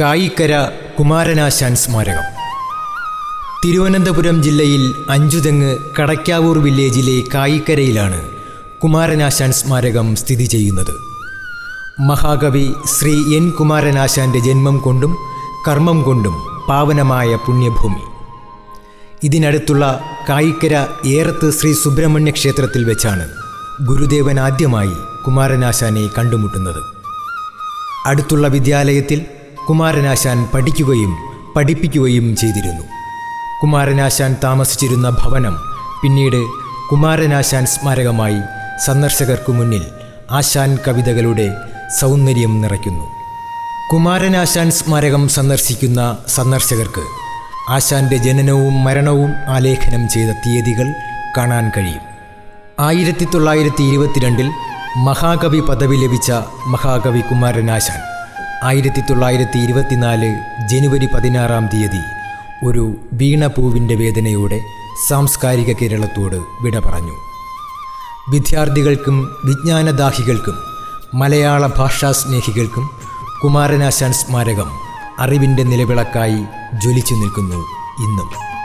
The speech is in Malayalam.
കായിക്കര കുമാരനാശാൻ സ്മാരകം. തിരുവനന്തപുരം ജില്ലയിൽ അഞ്ചുതെങ്ങ് കടയ്ക്കാവൂർ വില്ലേജിലെ കായിക്കരയിലാണ് കുമാരനാശാൻ സ്മാരകം സ്ഥിതി ചെയ്യുന്നത്. മഹാകവി ശ്രീ എൻ കുമാരനാശാന്റെ ജന്മം കൊണ്ടും കർമ്മം കൊണ്ടും പാവനമായ പുണ്യഭൂമി. ഇതിനടുത്തുള്ള കായിക്കര ഏറത്ത് ശ്രീ സുബ്രഹ്മണ്യ ക്ഷേത്രത്തിൽ വെച്ചാണ് ഗുരുദേവൻ ആദ്യമായി കുമാരനാശാനെ കണ്ടുമുട്ടുന്നത്. അടുത്തുള്ള വിദ്യാലയത്തിൽ കുമാരനാശാൻ പഠിക്കുകയും പഠിപ്പിക്കുകയും ചെയ്തിരുന്നു. കുമാരനാശാൻ താമസിച്ചിരുന്ന ഭവനം പിന്നീട് കുമാരനാശാൻ സ്മാരകമായി സന്ദർശകർക്കു മുന്നിൽ ആശാൻ കവിതകളുടെ സൗന്ദര്യം നിറയ്ക്കുന്നു. കുമാരനാശാൻ സ്മാരകം സന്ദർശിക്കുന്ന സന്ദർശകർക്ക് ആശാന്റെ ജനനവും മരണവും ആലേഖനം ചെയ്ത തീയതികൾ കാണാൻ കഴിയും. ആയിരത്തി തൊള്ളായിരത്തി ഇരുപത്തിരണ്ടിൽ മഹാകവി പദവി ലഭിച്ച മഹാകവി കുമാരനാശാൻ ആയിരത്തി തൊള്ളായിരത്തി ഇരുപത്തിനാല് ജനുവരി പതിനാറാം തീയതി ഒരു വീണപൂവിന്റെ വേദനയോടെ സാംസ്കാരിക കേരളത്തോട് വിട പറഞ്ഞു. വിദ്യാർത്ഥികൾക്കും വിജ്ഞാനദാഹികൾക്കും മലയാള ഭാഷാ സ്നേഹികൾക്കും കുമാരനാശാൻ സ്മാരകം അറിവിന്റെ നിലവിളക്കായി ജ്വലിച്ചു നിൽക്കുന്നു ഇന്നും.